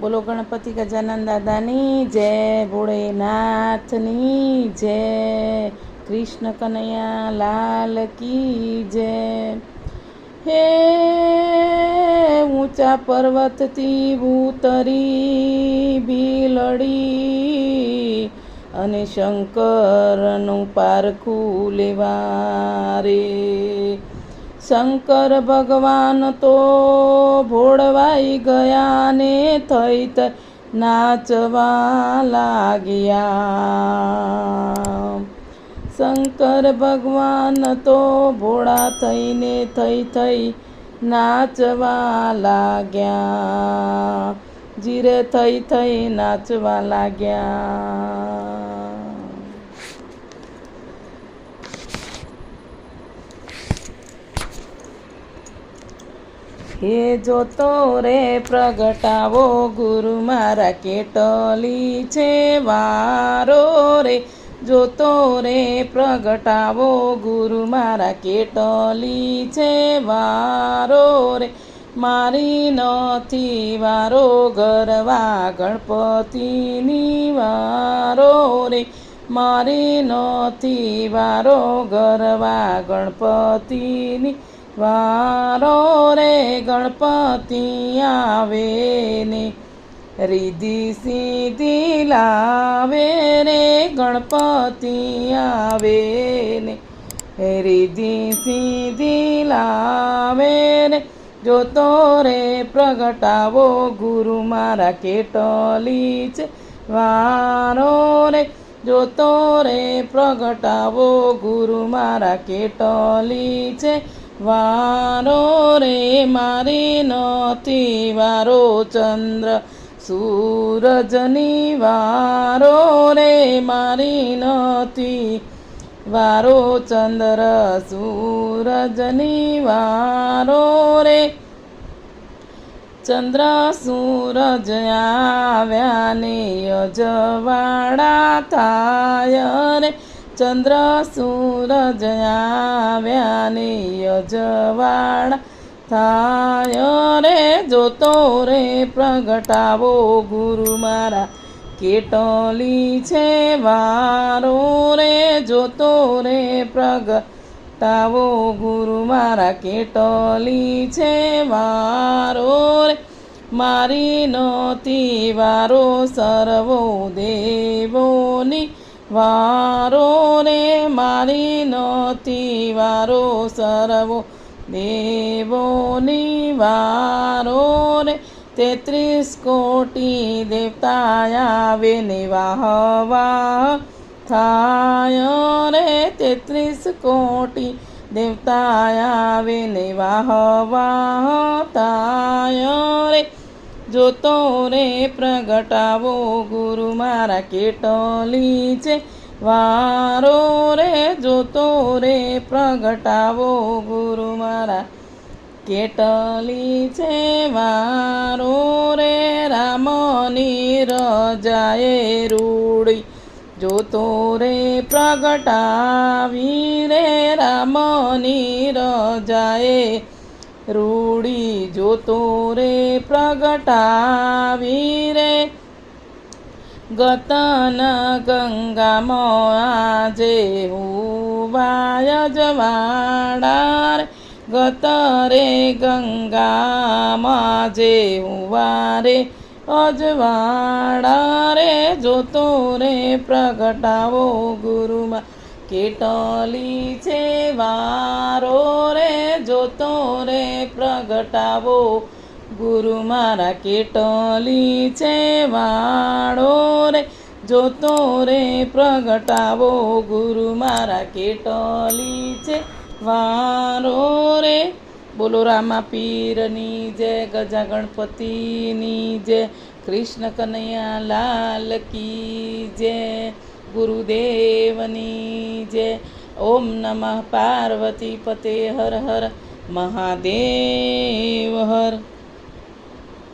બોલો ગણપતિ ગજાનંદ દાદાની જય, ભોળેનાથની જય, કૃષ્ણ કનૈયા લાલ કી જય. હે ઊંચા પર્વતથી ઉતરી બિલડી અને શંકરનું પારખું લેવા રે શંકર ભગવાન તો ભોળવાઈ ગયા ને થઈ ત નાચવા લાગ્યા. શંકર ભગવાન તો ભોળા થઈને થઈ થઈ નાચવા લાગ્યા. જીરે થઈ થઈ નાચવા લાગ્યા. હે જોતો રે પ્રગટાવો ગુરુ મારા કેટલી છે વારો રે. જોતો રે પ્રગટાવો ગુરુ મારા કેટલી છે વારો રે. મારી નથી વારો ગરવા ગણપતિની વારો રે. મારી નથી વારો ગરવા ગણપતિની વારો રે ગણપતિ આવે ને રીધી સીધી લાવે રે ગણપતિ આવે ને રીધી સીધી લાવે રે જોતો રે પ્રગટાવો ગુરુ મારા કેટલી છે વારો રે જોતો રે પ્રગટાવો ગુરુ મારા કેટલી છે વારો રે મારી નથી વારો ચંદ્ર સૂરજની વારો રે મારી નથી વારો ચંદ્ર સૂરજની વારો રે. ચંદ્ર સૂરજ આવ્યા ને અજવાળા થાય રે. ચંદ્ર સૂરજ આવ્યા ને થાય રે, જોતો રે, પ્રગટાવો ગુરુ મારા. કેટલી છે વારો રે, જોતો રે, પ્રગટાવો ગુરુ મારા. કેટલી છે વારો રે, મારી નોતી વારો, સર્વો દેવોની વારો રે મારી નોતી વારો સરવો દેવોની વારો રે. તેત્રીસ કોટી દેવતા આવે ને વાહ થાય રે. તેત્રીસ કોટી દેવતા આવે ને વાહ થાય રે. જોતો રે પ્રગટાવો ગુરુ મારા કેટલી છે. વારો રે જોતો રે પ્રગટાવો ગુરુ મારા કેટલી છે. વારો રે રામની રજાએ રૂડી જોતો રે પ્રગટાવી રે રામની રજાએ રૂડી જોતો રે પ્રગટાવી રે, ગતન ગંગામાં આજે હુવાય જવાડાર રે ગત રે ગંગામાં જે હુવારે અજવાડા રે જોતો રે પ્રગટાવો ગુરુમાં, કેટલી છે વારો જોતો રે પ્રગટાવો. ગુરુ મારા કેટલી છે વાળો રે. જોતો રે પ્રગટાવો, ગુરુ મારા કેટલી છે વારો રે. બોલો રામા પીરની જય ગજા ગણપતિની જય કૃષ્ણ કનૈયા લાલ કી જય ગુરુદેવની જય ઓમ નમઃ પાર્વતી પતે હર હર. મહાદેવ હર